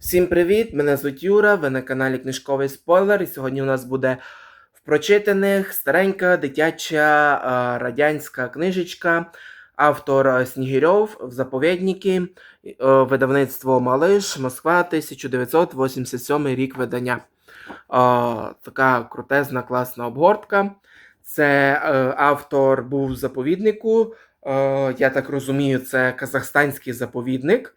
Всім привіт! Мене звуть Юра, ви на каналі Книжковий Спойлер. І сьогодні у нас буде в прочитаних старенька дитяча радянська книжечка. Автор Снігирьов в заповідники, е, видавництво Малиш, Москва, 1987 рік видання. Така крутезна, класна обгортка. Це е, автор був в заповіднику. Я так розумію, це казахстанський заповідник.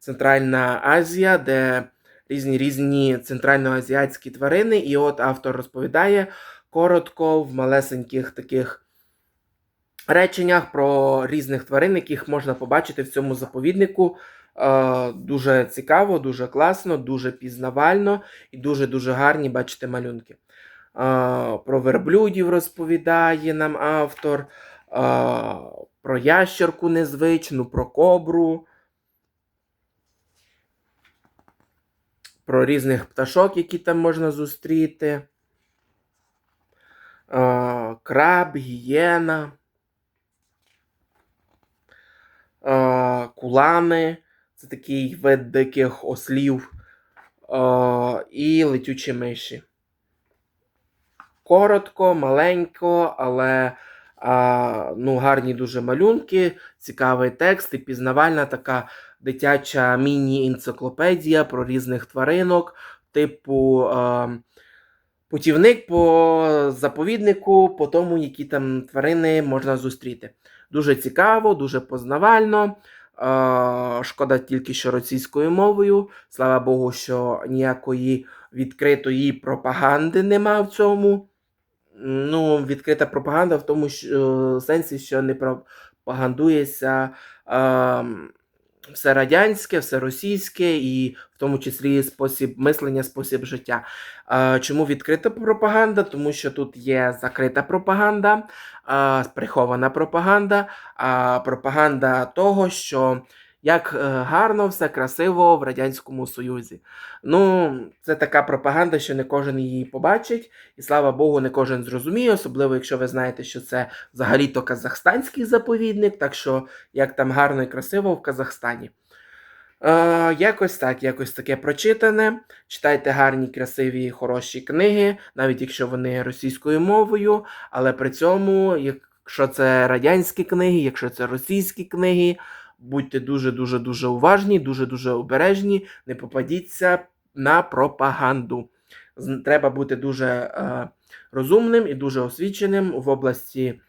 Центральна Азія, де різні різні центральноазіатські тварини. І от автор розповідає коротко в малесеньких таких реченнях про різних тварин, яких можна побачити в цьому заповіднику. Е, Дуже цікаво, дуже класно, дуже пізнавально і дуже-дуже гарні, бачите, малюнки. Е, Про верблюдів розповідає нам автор, е, про ящерку незвичну, про кобру. Про різних пташок, які там можна зустріти. Краб, гієна, кулани це такий вид диких ослів і летючі миші. Коротко, маленько, але а, ну, гарні дуже малюнки, цікавий текст і пізнавальна така дитяча міні-енциклопедія про різних тваринок, типу а, путівник по заповіднику, по тому, які там тварини можна зустріти. Дуже цікаво, дуже познавально. Шкода тільки що російською мовою. Слава Богу, що ніякої відкритої пропаганди нема в цьому. Ну, відкрита пропаганда в тому що, е, сенсі, що не пропагандується е, все радянське, все російське, і в тому числі спосіб мислення, спосіб життя. Е, чому відкрита пропаганда? Тому що тут є закрита пропаганда, е, прихована пропаганда, а пропаганда того, що як е, гарно, все красиво в Радянському Союзі. Ну, це така пропаганда, що не кожен її побачить, і слава Богу, не кожен зрозуміє, особливо якщо ви знаєте, що це взагалі-то казахстанський заповідник, так що як там гарно і красиво в Казахстані. Е, якось так, якось таке прочитане. Читайте гарні, красиві, хороші книги, навіть якщо вони російською мовою, але при цьому, якщо це радянські книги, якщо це російські книги, будьте дуже-дуже дуже уважні, дуже-дуже обережні, не попадіться на пропаганду. Треба бути дуже е, розумним і дуже освіченим в області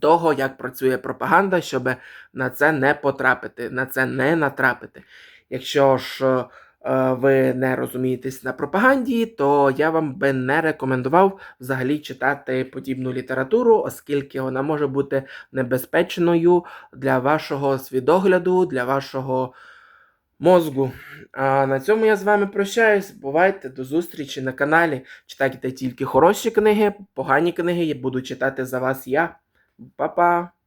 того, як працює пропаганда, щоб на це не потрапити, на це не натрапити. Якщо ж е, ви не розумієтесь на пропаганді, то я вам би не рекомендував взагалі читати подібну літературу, оскільки вона може бути небезпечною для вашого свідогляду, для вашого мозку. А на цьому я з вами прощаюсь. Бувайте до зустрічі на каналі. Читайте тільки хороші книги, погані книги я буду читати за вас я. Па-па!